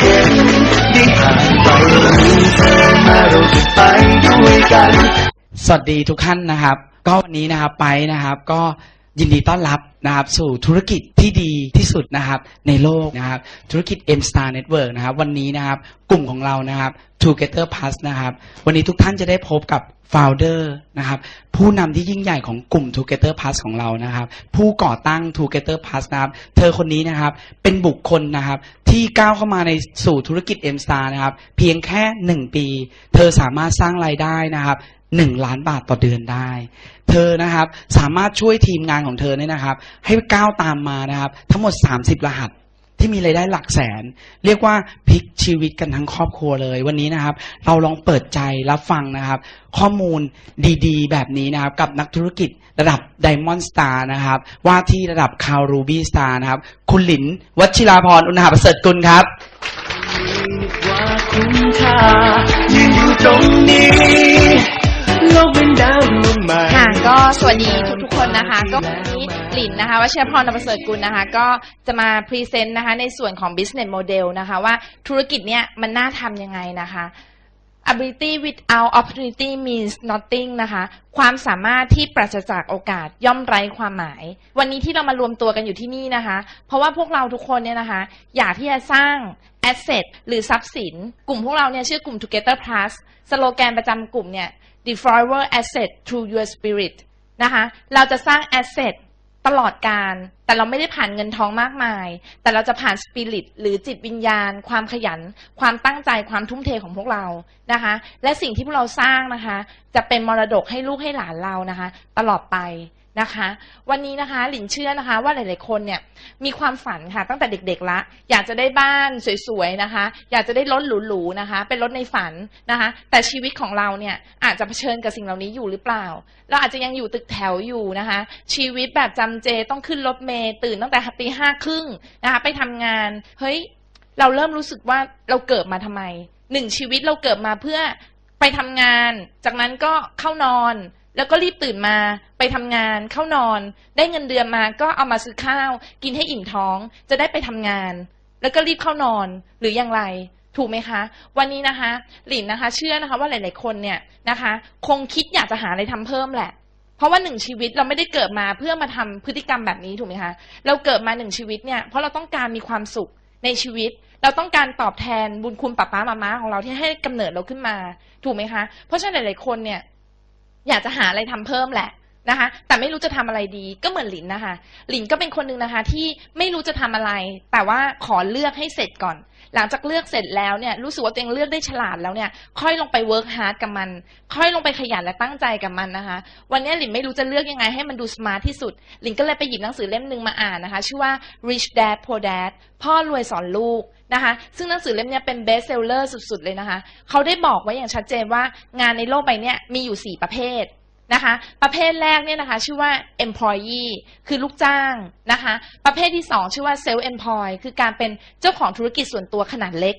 เห็นที่ผ่านไปมีเธอมาเราจะไปด้วยกัน สวัสดีทุกท่านนะครับ ก็วันนี้นะครับไปนะครับก็ ยินดีต้อนรับนะครับสู่ธุรกิจที่ดีที่สุดนะครับในโลกนะครับธุรกิจ M Star Network นะครับวันนี้นะครับกลุ่มของเรานะครับ Together Plus นะครับวันนี้ทุกท่านจะได้พบกับ founder นะครับผู้นำที่ยิ่งใหญ่ของกลุ่ม Together Plus ของเรานะครับ ผู้ก่อตั้ง Together Plus นะครับเธอคนนี้นะครับเป็นบุคคลนะครับที่ก้าวเข้ามาในสู่ธุรกิจ M Star นะครับเพียงแค่หนึ่งปี เธอสามารถสร้างรายได้นะครับ หนึ่งล้านบาทต่อเดือนได้ เธอนะครับสามารถช่วยทีมงานของเธอเนี่ยนะครับ ให้ก้าวตามมานะครับ ทั้งหมด 30 รหัสที่มีรายได้หลักแสน เรียกว่าพลิกชีวิตกันทั้งครอบครัวเลย วันนี้นะครับ เราลองเปิดใจรับฟังนะครับ ข้อมูลดีๆ แบบนี้นะครับ กับนักธุรกิจระดับ Diamond Star นะครับ ว่าที่ระดับ c a l Ruby Star นะครับ คุณหลินวัชิราพรอุณหาประเสริฐกุลครับว่าคุณค่ายืนอยู่ตรงนี้ กเป็นดาวดวงใหม่ ค่ะก็สวัสดีทุกๆคนนะคะ ก็วันนี้หลินนะคะวชิรพรนประเสริฐกุลนะคะ ก็จะมาพรีเซนต์นะคะ ในส่วนของ business model นะคะ ว่าธุรกิจเนี้ยมันน่าทำยังไงนะคะ ability without opportunity means nothing นะคะ ความสามารถที่ปราศจากโอกาสย่อมไร้ความหมาย วันนี้ที่เรามารวมตัวกันอยู่ที่นี่นะคะ เพราะว่าพวกเราทุกคนเนี่ยนะคะ อยากที่จะสร้าง asset หรือทรัพย์สิน กลุ่มพวกเราเนี่ยชื่อกลุ่ม Together Plus สโลแกนประจำกลุ่มเนี่ย the forever asset through your spirit นะคะเราจะสร้าง asset ตลอดการ แต่เราไม่ได้ผ่านเงินทองมากมาย แต่เราจะผ่านสปิริตหรือจิตวิญญาณ ความขยัน ความตั้งใจ ความทุ่มเทของพวกเรา นะคะ และสิ่งที่พวกเราสร้างนะคะ จะเป็นมรดกให้ลูกให้หลานเรานะคะ ตลอดไป นะคะ วันนี้นะคะหลินเชื่อนะคะ ว่าหลาย ๆ คนเนี่ยมีความฝันค่ะตั้งแต่เด็ก ๆ ละ อยากจะได้บ้านสวย ๆ นะคะ อยากจะได้รถหรู ๆ นะคะ เป็นรถในฝันนะคะ แต่ชีวิตของเราเนี่ยอาจจะเผชิญกับสิ่งเหล่านี้อยู่หรือเปล่า เราอาจจะยังอยู่ตึกแถวอยู่นะคะ ชีวิตแบบจำเจต้องขึ้นรถเมล์ตื่นตั้งแต่ตีห้าครึ่งนะคะไปทำงานเฮ้ยเราเริ่มรู้สึกว่าเราเกิดมาทำไมหนึ่งชีวิตเราเกิดมาเพื่อไปทำงาน จากนั้นก็เข้านอน แล้วก็รีบตื่นมาไปทำงานเข้านอน ได้เงินเดือนมาก็เอามาซื้อข้าว กินให้อิ่มท้อง จะได้ไปทำงาน แล้วก็รีบเข้านอนหรืออย่างไร ถูกไหมคะ วันนี้นะคะ หลินนะคะ เชื่อนะคะว่าหลาย ๆ คนเนี่ยนะคะ คงคิดอยากจะหาอะไรทำเพิ่มแหละ เพราะว่าหนึ่งชีวิตเราไม่ได้เกิดมาเพื่อมาทำพฤติกรรมแบบนี้ถูกไหมคะเราเกิดมาหนึ่งชีวิตเนี่ยเพราะเราต้องการมีความสุขในชีวิตเราต้องการตอบแทนบุญคุณป้าป้ามาม้าของเราที่ให้กำเนิดเราขึ้นมา ถูกไหมคะ เพราะฉะนั้นหลาย ๆ คนเนี่ย อยากจะหาอะไรทำเพิ่มแหละนะคะ แต่ไม่รู้จะทำอะไรดีก็เหมือนหลินนะคะ หลินก็เป็นคนหนึ่งนะคะ ที่ไม่รู้จะทำอะไร แต่ว่าขอเลือกให้เสร็จก่อน หลังจากเลือกเสร็จแล้วเนี่ยรู้สึกว่าตัวเองเลือกได้ฉลาดแล้วเนี่ย ค่อยลงไปเวิร์กฮาร์ดกับมัน ค่อยลงไปขยันและตั้งใจกับมันนะคะ วันนี้หลินไม่รู้จะเลือกยังไงให้มันดูสมาร์ทที่สุด หลินก็เลยไปหยิบหนังสือเล่มหนึ่งมาอ่านนะคะ ชื่อว่า Rich Dad Poor Dad พ่อรวยสอนลูกนะคะซึ่งหนังสือเล่มนี้เป็นเบสเซลเลอร์สุดๆเลยนะคะ เขาได้บอกไว้อย่างชัดเจนว่างานในโลกใบนี้มีอยู่สี่ประเภท นะคะ ประเภทแรกเนี่ยนะคะ ชื่อว่า employee คือลูกจ้างนะคะ ประเภทที่สองชื่อว่า self-employed คือการเป็นเจ้าของธุรกิจส่วนตัวขนาดเล็ก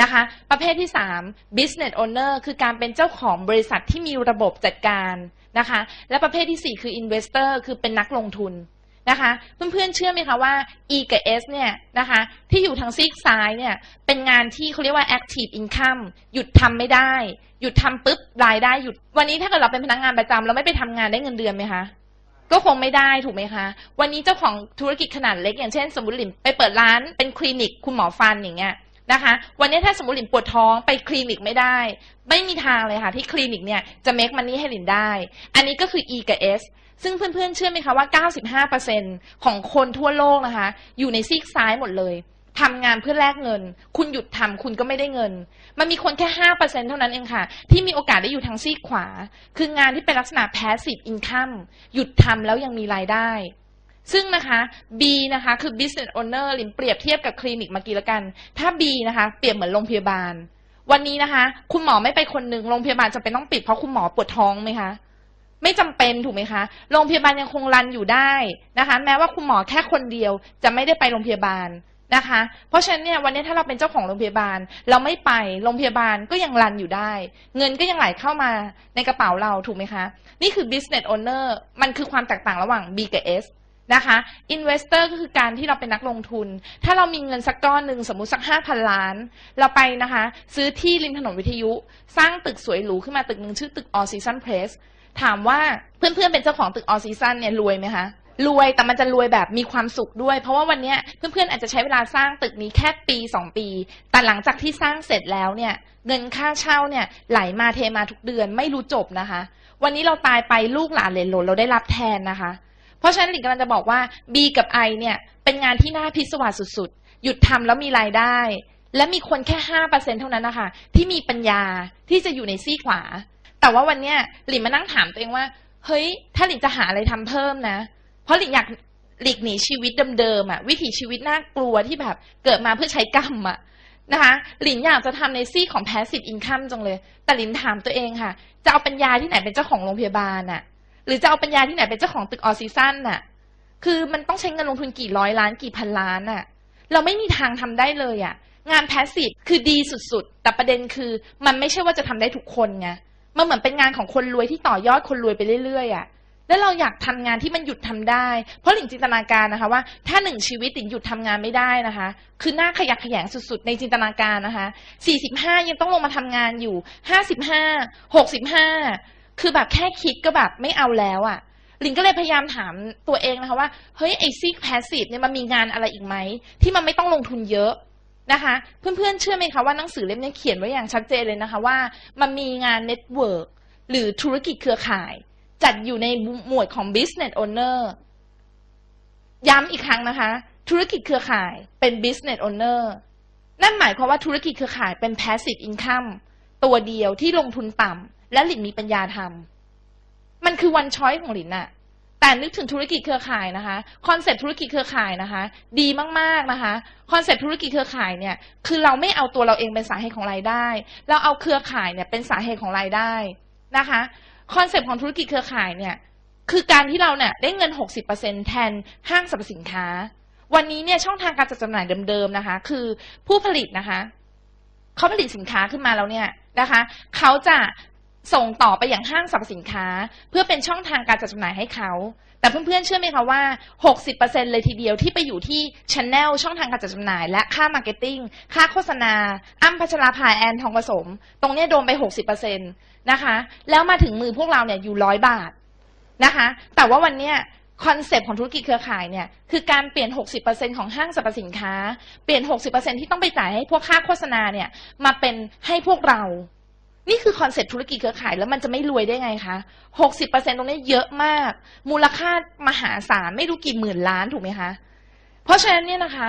นะคะ ประเภทที่สาม business owner คือการเป็นเจ้าของบริษัทที่มีระบบจัดการนะคะ และประเภทที่สี่คือ investor คือเป็นนักลงทุน นะคะเพื่อนๆเชื่อไหมคะว่า E กับ S เนี่ยนะคะที่อยู่ทางซีกซ้ายเนี่ยเป็นงานที่เขาเรียกว่า active income หยุดทำไม่ได้ หยุดทำปุ๊บรายได้หยุด วันนี้ถ้าเกิดเราเป็นพนักงานประจำเราไม่ไปทำงานได้เงินเดือนไหมคะก็คงไม่ได้ถูกไหมคะ วันนี้เจ้าของธุรกิจขนาดเล็ก อย่างเช่น สมมติหลิมไปเปิดร้านเป็นคลินิกคุณหมอฟันอย่างเงี้ยนะคะ วันนี้ถ้าสมมติหลิมปวดท้องไปคลินิกไม่ได้ ไม่มีทางเลยค่ะ ที่คลินิกเนี่ยจะ make money ให้หลินได้ อันนี้ก็คือ E กับ S ซึ่งเพื่อนๆเชื่อไหมคะว่า 95%ของคนทั่วโลกนะคะ อยู่ในซีกซ้ายหมดเลยทำงานเพื่อแลกเงิน คุณหยุดทำคุณก็ไม่ได้เงิน มันมีคนแค่ห้าเท่านั้นเองค่ะ ที่มีโอกาสได้อยู่ทางซีกขวา คืองานที่เป็นลักษณะ passive income หยุดทำแล้วยังมีรายได้ ซึ่งนะคะ B นะคะ คือ business owner ลินเปรียบเทียบกับคลินิกเมื่อกี้ละกัน ถ้า B นะคะ เปรียบเหมือนโรงพยาบาล วันนี้นะคะ คุณหมอไม่ไปคนหนึ่งโรงพยาบาลจะเป็นต้องปิดเพราะคุณหมอปวดท้องไหมคะ ไม่จำเป็นถูกไหมคะ โรงพยาบาลยังคงรันอยู่ได้นะคะ แม้ว่าคุณหมอแค่คนเดียวจะไม่ได้ไปโรงพยาบาลนะคะ เพราะฉะนั้นเนี่ยวันนี้ถ้าเราเป็นเจ้าของโรงพยาบาล เราไม่ไปโรงพยาบาลก็ยังรันอยู่ได้ เงินก็ยังไหลเข้ามาในกระเป๋าเราถูกไหมคะ นี่คือ business owner มันคือความแตกต่างระหว่าง B กับ S นะคะ investor ก็คือการที่เราเป็นนักลงทุน ถ้าเรามีเงินสักก้อนหนึ่งสมมุติสักห้าพันล้าน เราไปนะคะ ซื้อที่ริมถนนวิทยุ สร้างตึกสวยหรูขึ้นมาตึกหนึ่งชื่อตึก All Season Place ถามว่าเพื่อนๆเป็นเจ้าของตึก All Season เนี่ยรวยไหมคะรวยแต่มันจะรวยแบบมีความสุขด้วย เพราะว่าวันนี้เพื่อนๆอาจจะใช้เวลาสร้างตึกนี้แค่ปีสองปี แต่หลังจากที่สร้างเสร็จแล้วเนี่ย เงินค่าเช่าเนี่ยไหลมาเทมาทุกเดือนไม่รู้จบนะคะ วันนี้เราตายไปลูกหลานเหลนหลนเราได้รับแทนนะคะ เพราะฉะนั้นหลิงกำลังจะบอกว่า B กับ I เนี่ยเป็นงานที่น่าพิศวาสสุดๆ หยุดทำแล้วมีรายได้ และมีคนแค่ห้าเปอร์เซ็นเท่านั้นนะคะที่มีปัญญาที่จะอยู่ในซี่ขวา แต่ว่าวันเนี้ยหลินมานั่งถามตัวเองว่า เฮ้ย ถ้าหลินจะหาอะไรทำเพิ่มนะ เพราะหลินอยากหลีกหนีชีวิตเดิมๆอะวิถีชีวิตน่ากลัวที่แบบเกิดมาเพื่อใช้กรรมอะนะคะหลินอยากจะทำในซี่ของ passive income จังเลย แต่หลินถามตัวเองค่ะ จะเอาปัญญาที่ไหนเป็นเจ้าของโรงพยาบาลอะหรือจะเอาปัญญาที่ไหนเป็นเจ้าของตึกออซีซันน่ะ คือมันต้องใช้เงินลงทุนกี่ร้อยล้านกี่พันล้านน่ะ เราไม่มีทางทำได้เลยอะงาน passive คือดีสุดๆ แต่ประเด็นคือมันไม่ใช่ว่าจะทำได้ทุกคนไง มันเหมือนเป็นงานของคนรวยที่ต่อยอดคนรวยไปเรื่อยๆอะแล้วเราอยากทำงานที่มันหยุดทำได้ เพราะหลิงจินตนาการนะคะว่าถ้าหนึ่งชีวิตหลิงหยุดทำงานไม่ได้นะคะ คือหน้าขยักขยงสุดๆ ในจินตนาการนะคะ45ยังต้องลงมาทำงานอยู่55 65คือแบบแค่คิดก็แบบไม่เอาแล้วอะหลิงก็เลยพยายามถามตัวเองนะคะว่าเฮ้ยไอซีแพสซีฟเนี่ยมันมีงานอะไรอีกไหมที่มันไม่ต้องลงทุนเยอะ นะคะ เพื่อนๆเชื่อไหมคะว่าหนังสือเล่มนี้เขียนไว้อย่างชัดเจนเลยนะคะว่ามันมีงานเน็ตเวิร์กหรือธุรกิจเครือข่าย จัดอยู่ในหมวดของ business owner ย้ำอีกครั้งนะคะ ธุรกิจเครือข่ายเป็น business owner นั่นหมายความว่าธุรกิจเครือข่ายเป็น passive income ตัวเดียวที่ลงทุนต่ำและหลินมีปัญญาทำมันคือวันช้อยของหลินอะ แต่นึกถึงธุรกิจเครือข่ายนะคะคอนเซ็ปต์ธุรกิจเครือข่ายนะคะ ดีมากๆนะคะคอนเซ็ปต์ธุรกิจเครือข่ายเนี่ยคือเราไม่เอาตัวเราเองเป็นสาเหตุของรายได้ เราเอาเครือข่ายเนี่ยเป็นสาเหตุของรายได้นะคะคอนเซ็ปต์ของธุรกิจเครือข่ายเนี่ยคือการที่เราเนี่ยได้เงิน 60%แทนห้างสรรพสินค้า วันนี้เนี่ยช่องทางการจัดจำหน่ายเดิมๆนะคะ คือผู้ผลิตนะคะเขาผลิตสินค้าขึ้นมาแล้วเนี่ยนะคะเขาจะ ส่งต่อไปอย่างห้างสรรพสินค้า เพื่อเป็นช่องทางการจัดจำหน่ายให้เขา แต่เพื่อนๆเชื่อไหมคะว่า 60%เลยทีเดียวที่ไปอยู่ที่ช n แนลช่องทางการจัดจำหน่าย และค่ามาร์เก็ตติ้งค่าโฆษณา อ้ำพัชราภาแอนทองผสม ตรงเนี้ยโดนไป 60%นะคะ แล้วมาถึงมือพวกเราเนี่ยอยู่ร้อยบาทนะคะ แต่ว่าวันเนี้ยคอนเซปต์ของธุรกิจเครือข่ายเนี่ยคือการเปลี่ยน 60%ของห้างสรรพสินค้า เปลี่ยน 60%ที่ต้องไปจ่ายให้พวกค่าโฆษณาเนี่ยมาเป็นให้พวกเรา นี่คือคอนเซ็ปต์ธุรกิจเครือข่ายแล้วมันจะไม่รวยได้ไงคะ60%ตรงนี้เยอะมาก มูลค่ามหาศาลไม่รู้กี่หมื่นล้านถูกไหมคะ เพราะฉะนั้นเนี่ยนะคะ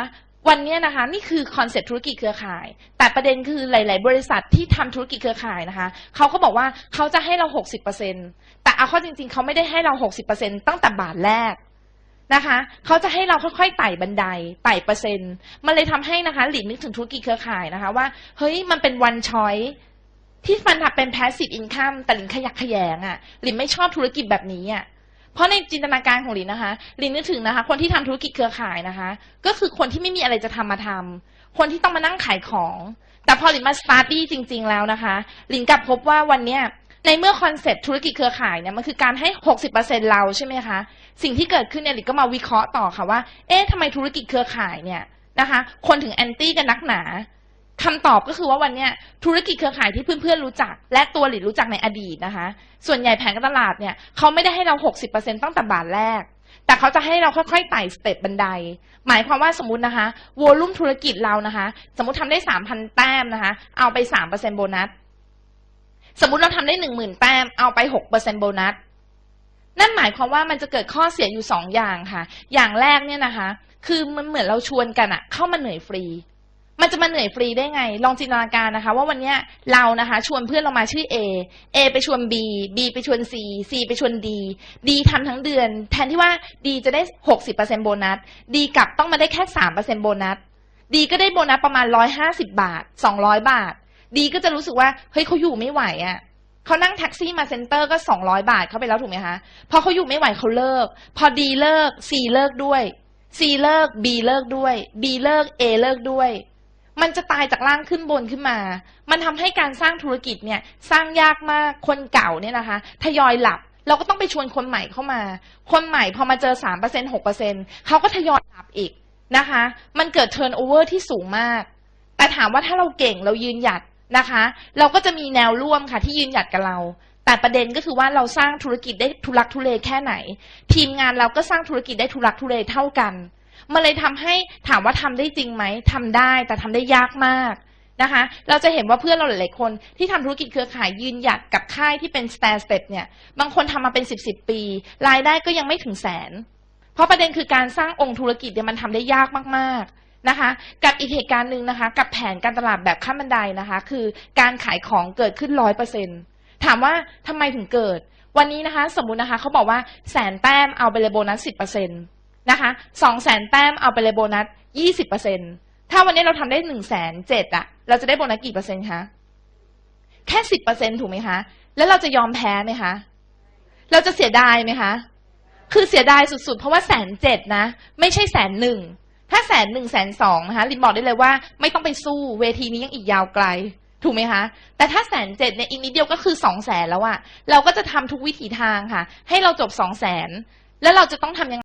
วันเนี้ยนะคะนี่คือคอนเซ็ปต์ธุรกิจเครือข่าย แต่ประเด็นคือหลาย ๆ บริษัทที่ทำธุรกิจเครือข่ายนะคะเขาก็บอกว่าเขาจะให้เราหกสิบเปอร์เซ็นแต่เอาเข้อจริง ๆเขาไม่ได้ให้เรา60%ตั้งแต่บาทแรกนะคะเขาจะให้เราค่อยๆไต่บันไดไต่เปอร์เซ็นต์ มันเลยทำให้นะคะหลินนึกถึงธุรกิจเครือข่ายนะคะว่าเฮ้ยมันเป็นวันชอย ที่มันทำเป็น passive income แต่หลินขยักขยงอะ่ะหลินไม่ชอบธุรกิจแบบนี้อะเพราะในจินตนาการของลินนะคะลินนึกถึงนะคะ คนที่ทำธุรกิจเครือข่ายนะคะ ก็คือคนที่ไม่มีอะไรจะทำมาทำคนที่ต้องมานั่งขายของ แต่พอลินมาสตาร์ดี้จริง ๆ แล้วนะคะลินกลับพบว่าวันเนี้ยในเมื่อคอนเซ็ปต์ธุรกิจเครือข่ายเนี่ยมันคือการให้ 60%เราใช่ไหมคะ สิ่งที่เกิดขึ้นเนี่ยลินก็มาวิเคราะห์ต่อค่ะว่า เอ๊ะทำไมธุรกิจเครือข่ายเนี่ยนะคะ คนถึงแอนตี้กันนักหนา คำตอบก็คือว่าวันนี้ธุรกิจเครือข่ายที่เพื่อนๆรู้จัก และตัวหลินรู้จักในอดีตนะคะ ส่วนใหญ่แผงการตลาดเนี่ยเขาไม่ได้ให้เรา 60%ตั้งแต่บาทแรก แต่เขาจะให้เราค่อยๆไต่สเต็ปบันได หมายความว่าสมมตินะคะวอลุ่มธุรกิจเรานะคะ สมมติทำได้ 3,000 แต้มนะคะ เอาไป 3%โบนัส สมมติเราทำได้ 10,000 แต้ม เอาไป 6%โบนัส นั่นหมายความว่ามันจะเกิดข้อเสียอยู่สองอย่างค่ะ อย่างแรกเนี่ยนะคะ คือมันเหมือนเราชวนกันอะเข้ามาเหนื่อยฟรี มันจะมาเหนื่อยฟรีได้ไง ลองจินตนาการนะคะ ว่าวันเนี้ยเรานะคะ ชวนเพื่อนเรามาชื่อ A A ไปชวน B B ไปชวน C C ไปชวน D D ทำทั้งเดือน แทนที่ว่า D จะได้ 60%โบนัส D กลับต้องมาได้แค่ 3%โบนัส D ก็ได้โบนัสประมาณ 150 บาท 200 บาท D ก็จะรู้สึกว่า เฮ้ยเขาอยู่ไม่ไหวอะ่ะเขานั่งแท็กซี่มาเซ็นเตอร์ก็ 200 บาทเข้าไปแล้วถูกไหมคะ พอเขาอยู่ไม่ไหวเขาเลิก พอ D เลิก C เลิกด้วย C เลิก B เลิกด้วย B เลิก A เลิกด้วย มันจะตายจากล่างขึ้นบนขึ้นมา มันทำให้การสร้างธุรกิจเนี่ยสร้างยากมาก คนเก่าเนี่ยนะคะ ทยอยหลับ เราก็ต้องไปชวนคนใหม่เข้ามา คนใหม่พอมาเจอสามเปอร์เซ็นหกเปอร์เซ็นเขาก็ทยอยกลับอีกนะคะ มันเกิดเทิร์นโอเวอร์ที่สูงมาก แต่ถามว่าถ้าเราเก่งเรายืนหยัดนะคะ เราก็จะมีแนวร่วมค่ะที่ยืนหยัดกับเรา แต่ประเด็นก็คือว่าเราสร้างธุรกิจได้ทุลักทุเลแค่ไหน ทีมงานเราก็สร้างธุรกิจได้ทุลักทุเลเท่ากัน มันเลยทำให้ถามว่าทำได้จริงไหมทำได้แต่ทำได้ยากมากนะคะ เราจะเห็นว่าเพื่อนเราหลายๆคนที่ทำธุรกิจเครือข่ายยืนหยัดกับค่ายที่เป็น stair step เนี่ย บางคนทำมาเป็นสิบสิบปี รายได้ก็ยังไม่ถึงแสน เพราะประเด็นคือการสร้างองค์ธุรกิจเนี่ยมันทำได้ยากมากๆนะคะ กับอีกเหตุการณ์หนึ่งนะคะ กับแผนการตลาดแบบขั้นบันไดนะคะ คือการขายของเกิดขึ้นร้อยเปอร์เซ็นถามว่าทำไมถึงเกิด วันนี้นะคะ สมมุตินะคะเขาบอกว่าแสนแต้มเอาไปเลยโบนัสสิบเปอร์เซ็นต์ นะคะสองแสนแต้มเอาไปเลยโบนัสยี่สิบเปอร์เซ็นถ้าวันนี้เราทำได้หนึ่งแสนเจ็ดอะเราจะได้โบนัสกี่เปอร์เซ็นต์คะแค่สิบเปอร์เซ็นถูกไหมคะ แล้วเราจะยอมแพ้ไหมคะ เราจะเสียดายไหมคะ คือเสียดายสุดๆ เพราะว่าแสนเจ็ดนะ ไม่ใช่แสนหนึ่ง ถ้าแสนหนึ่งแสนสองนะคะลินบอกได้เลยว่าไม่ต้องไปสู้เวทีนี้ยังอีกยาวไกล ถูกไหมคะ แต่ถ้าแสนเจ็ดเนี่ยอีกนิดเดียวก็คือสองแสนแล้วอะเราก็จะทำทุกวิถีทางค่ะ ให้เราจบสองแสนแล้วเราจะต้องทำยังไง